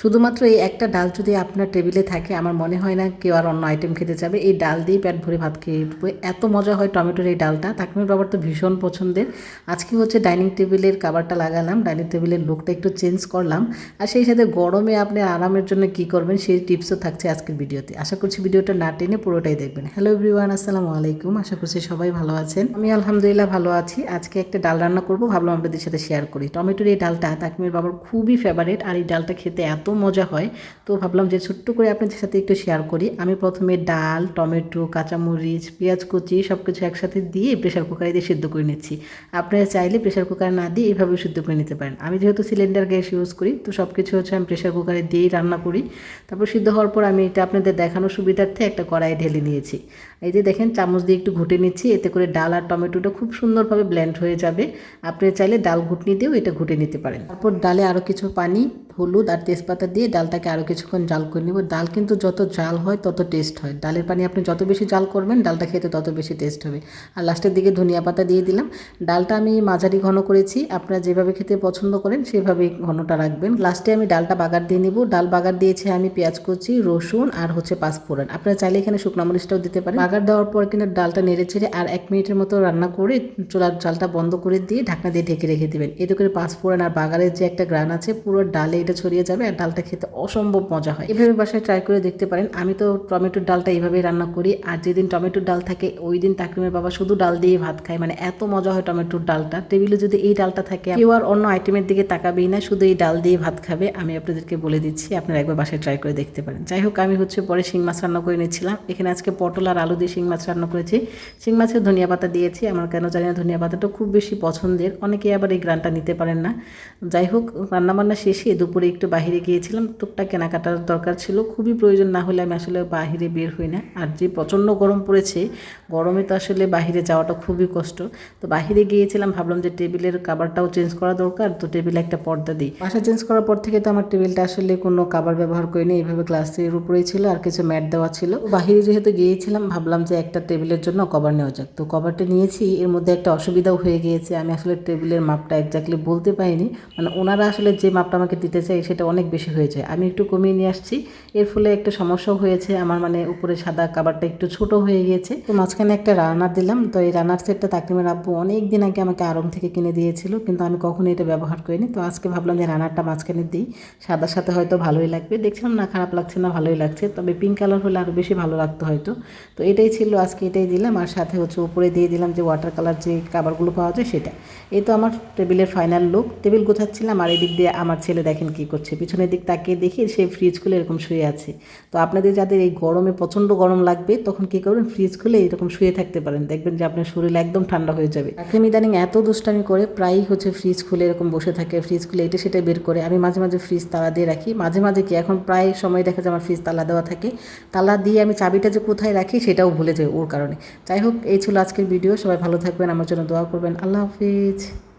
শুধুমাত্র এই একটা ডাল যদি আপনার টেবিলে থাকে, আমার মনে হয় না কেউ আর অন্য আইটেম খেতে যাবে। এই ডাল দিয়েই পেট ভরে ভাত খেয়ে এত মজা হয় টমেটোর এই ডালটা। তাকমির বাবার তো ভীষণ পছন্দের। আজকে হচ্ছে ডাইনিং টেবিলের খাবারটা লাগালাম। ডাইনিং টেবিলের লুকটা একটু চেঞ্জ করলাম। আর সেই সাথে গরমে আপনি আরামের জন্য কি করবেন, সেই টিপসও থাকছে আজকের ভিডিওতে। আশা করছি ভিডিওটা না টেনে পুরোটাই দেখবেন। হ্যালো এভরিওয়ান আসসালামু আলাইকুম। আশা করছি সবাই ভালো আছেন। আমি আলহামদুলিল্লাহ ভালো আছি। আজকে একটা ডাল রান্না করব। ভাবলাম আপনাদের সাথে শেয়ার করি। টমেটোর এই ডালটা তাকমির বাবার খুবই ফেভারিট আর এই ডালটা খেতে এত মজা হয়। তো ভাবলাম যে ছোট্ট করে আপনাদের সাথে একটু শেয়ার করি। আমি প্রথমে ডাল, টমেটো, কাঁচামরিচ, পেঁয়াজ কুচি সব কিছু একসাথে দিয়ে প্রেশার কুকারে দিয়ে সিদ্ধ করে নিচ্ছি। আপনারা চাইলে প্রেশার কুকারে না দিয়ে এইভাবে সিদ্ধ করে নিতে পারেন। আমি যেহেতু সিলিন্ডার গ্যাস ইউজ করি, তো সব কিছু হচ্ছে আমি প্রেশার কুকারে দিয়েই রান্না করি। তারপর সিদ্ধ হওয়ার পর আমি এটা আপনাদের দেখানোর সুবিধার্থে একটা কড়াই ঢেলে নিয়েছি। এই যে দেখেন, চামচ দিয়ে একটু ঘুটে নিচ্ছি, এতে করে ডাল আর টমেটোটা খুব সুন্দরভাবে ব্লেন্ড হয়ে যাবে। আপনি চাইলে ডাল ঘুটনি দিয়েও এটা ঘুটে নিতে পারেন। তারপর ডালে আরও কিছু পানি, হলুদ আর তেজপাতা দিয়ে ডালটাকে আরও কিছুক্ষণ জাল করে নিব। ডাল কিন্তু যত জাল হয় তত টেস্ট হয়। ডালের পানি আপনি যত বেশি জাল করবেন, ডালটা খেতে তত বেশি টেস্ট হবে। আর লাস্টের দিকে ধনিয়া পাতা দিয়ে দিলাম। ডালটা আমি মাঝারি ঘন করেছি। আপনারা যেভাবে খেতে পছন্দ করেন সেভাবে ঘনটা রাখবেন। লাস্টে আমি ডালটা বাগার দিয়ে নিব। ডাল বাগার দিয়েছি আমি পেঁয়াজ কুচি, রসুন আর হচ্ছে পাঁচফোড়ন। আপনারা চাইলে এখানে শুকনো মরিচটাও দিতে পারেন। বাগার দেওয়ার পর কিন্তু ডালটা নেড়ে ছেড়ে আর এক মিনিটের মতো রান্না করে চুলার জালটা বন্ধ করে দিয়ে ঢাকনা দিয়ে ঢেকে রেখে দেবেন। এতে করে পাঁচফোড়ন আর বাগারের যে একটা গ্রান আছে, পুরো ডালে এটা ছড়িয়ে যাবে আর ডালটা খেতে অসম্ভব মজা হয়। এভাবে বাসায় ট্রাই করে দেখতে পারেন। আমি তো টমেটোর ডালটা এইভাবেই রান্না করি। আর যেদিন টমেটোর ডাল থাকে, ওই দিন তাকরিমের বাবা শুধু ডাল দিয়ে ভাত খায়। মানে এত মজা হয় টমেটোর ডালটা। টেবিলে যদি এই ডালটা থাকে, কেউ আর অন্য আইটেমের দিকে তাকাবেই না, শুধু এই ডাল দিয়ে ভাত খাবে। আমি আপনাদেরকে বলে দিচ্ছি, আপনারা একবার বাসায় ট্রাই করে দেখতে পারেন। যাই হোক, আমি হচ্ছে পরে শিং মাছ রান্না করে নিচ্ছিলাম। এখানে আজকে পটল আর আলু দিয়ে শিং মাছ রান্না করেছি। শিং মাছের ধনিয়া পাতা দিয়েছি। আমার কেন জানি না ধনিয়া পাতাটা খুব বেশি পছন্দের। অনেকে আবার এই গ্রানটা নিতে পারেন না। যাই হোক, রান্নাবান্না শেষে দুপুরে একটু বাহিরে গিয়েছিলাম, টুকটাক কেনাকাটার দরকার ছিল। খুবই প্রয়োজন না হলে আমি আসলে বাহিরে বের হই না। আর যে প্রচণ্ড গরম পড়েছে, গরমে তো আসলে বাহিরে যাওয়াটা খুবই কষ্ট। তো বাহিরে গিয়েছিলাম, ভাবলাম যে টেবিলের কাবারটাও চেঞ্জ করা দরকার। তো টেবিলে একটা পর্দা দিই। বাসা চেঞ্জ করার পর থেকে তো আমার টেবিলটা আসলে কোনো কাবার ব্যবহার করিনি। এইভাবে গ্লাসের উপরেই ছিল, আর কিছু ম্যাট দেওয়া ছিল। বাহিরে যেহেতু গিয়েছিলাম, ভাবলাম যে একটা টেবিলের জন্য কভার নেওয়া যাক। তো কভারটা নিয়েছি। এর মধ্যে একটা অসুবিধাও হয়ে গিয়েছে। আমি আসলে টেবিলের মাপটা একজাক্টলি বলতে পারিনি। মানে ওনারা আসলে যে মাপটা আমাকে দিতে চাই সেটা অনেক বেশি হয়ে যায়। আমি একটু কমিয়ে নিয়ে আসছি। এর ফলে একটা সমস্যাও হয়েছে। আমার মানে উপরে সাদা কাবারটা একটু ছোট হয়ে গিয়েছে। তো মাঝখানে একটা রানার দিলাম। তো এই রানার সেটটা তাকরিমের আব্বু অনেক দিন আগে আমাকে আরং থেকে কিনে দিয়েছিল, কিন্তু আমি কখনো এটা ব্যবহার করিনি। তো আজকে ভাবলাম যে রানারটা মাঝখানে দিই। সাদার সাথে হয়তো ভালোই লাগবে। দেখছিলাম না, খারাপ লাগছে না, ভালোই লাগছে। তবে পিঙ্ক কালার হলে আরও বেশি ভালো লাগতো হয়তো। তো এটাই ছিল, আজকে এটাই দিলাম। আর সাথে হচ্ছে উপরে দিয়ে দিলাম যে ওয়াটার কালার যে কাবারগুলো পাওয়া যায় সেটা। এই তো আমার টেবিলের ফাইনাল লুক টেবিল গোছাচ্ছিলাম। আর এদিক দিয়ে আমার ছেলে দেখেন কি করছে। পিছনের দিক তাকিয়ে দেখি সেই ফ্রিজ খুলে এরকম শুয়ে আছে। তো আপনাদের যাদের এই গরমে প্রচণ্ড গরম লাগবে, তখন কী করবেন? ফ্রিজ খুলে এরকম শুয়ে থাকতে পারেন। দেখবেন যে আপনার শরীর একদম ঠান্ডা হয়ে যাবে। এখন ইদানিং এত দুষ্টামি করে প্রায়ই হচ্ছে ফ্রিজ খুলে এরকম বসে থাকে। ফ্রিজ খুলে এটা সেটা বের করে। আমি মাঝে মাঝে ফ্রিজ তালা দিয়ে রাখি। মাঝে মাঝে কি, এখন প্রায় সময় দেখা যায় আমার ফ্রিজ তালা দেওয়া থাকে। তালা দিয়ে আমি চাবিটা যে কোথায় রাখি সেটাও ভুলে যাই ওর কারণে। যাই হোক, এই ছিল আজকের ভিডিও সবাই ভালো থাকবেন, আমার জন্য দোয়া করবেন। আল্লাহ হাফিজ।